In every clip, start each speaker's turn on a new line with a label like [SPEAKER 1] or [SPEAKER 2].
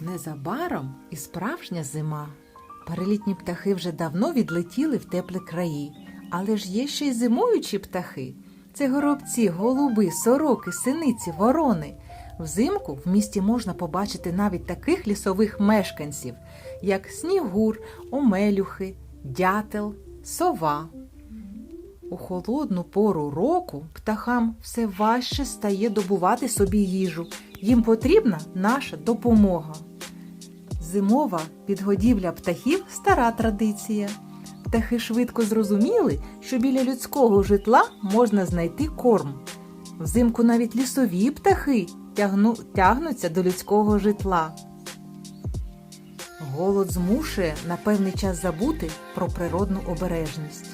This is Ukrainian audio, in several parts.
[SPEAKER 1] Незабаром і справжня зима. Перелітні птахи вже давно відлетіли в теплі краї, але ж є ще й зимуючі птахи. Це горобці, голуби, сороки, синиці, ворони. Взимку в місті можна побачити навіть таких лісових мешканців, як снігур, омелюхи, дятел, сова. У холодну пору року птахам все важче стає добувати собі їжу. Їм потрібна наша допомога. Зимова підгодівля птахів стара традиція. Птахи швидко зрозуміли, що біля людського житла можна знайти корм. Взимку навіть лісові птахи тягну, тягнуться до людського житла. Голод змушує на певний час забути про природну обережність.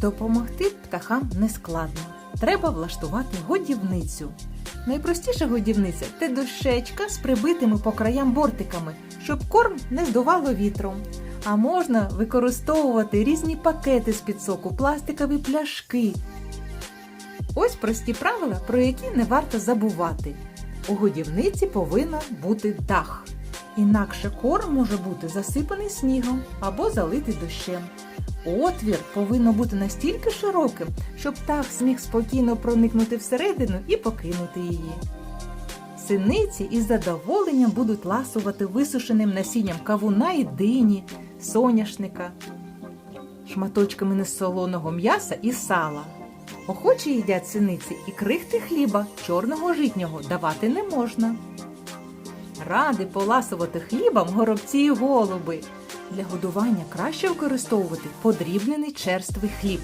[SPEAKER 1] Допомогти птахам нескладно. Треба влаштувати годівницю. Найпростіша годівниця це дощечка з прибитими по краям бортиками, щоб корм не здувало вітром. А можна використовувати різні пакети з під соку, пластикові пляшки. Ось прості правила, про які не варто забувати. У годівниці повинен бути дах. Інакше корм може бути засипаний снігом або залитий дощем. Отвір повинно бути настільки широким, щоб птах зміг спокійно проникнути всередину і покинути її. Синиці із задоволенням будуть ласувати висушеним насінням кавуна і дині, соняшника, шматочками несолоного м'яса і сала. Охочі їдять синиці і крихти хліба чорного житнього давати не можна. Ради поласувати хлібом горобці і голуби. Для годування краще використовувати подрібнений черствий хліб.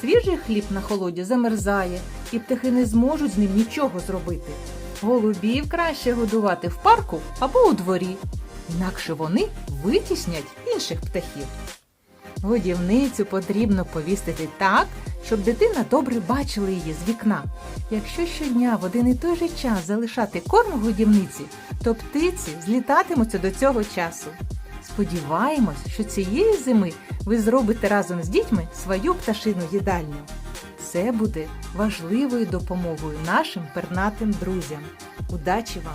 [SPEAKER 1] Свіжий хліб на холоді замерзає, і птахи не зможуть з ним нічого зробити. Голубів краще годувати в парку або у дворі, інакше вони витіснять інших птахів. Годівницю потрібно повісити так, щоб дитина добре бачила її з вікна. Якщо щодня в один і той же час залишати корм годівниці, то птиці злітатимуться до цього часу. Сподіваємось, що цієї зими ви зробите разом з дітьми свою пташину їдальню. Це буде важливою допомогою нашим пернатим друзям. Удачі вам!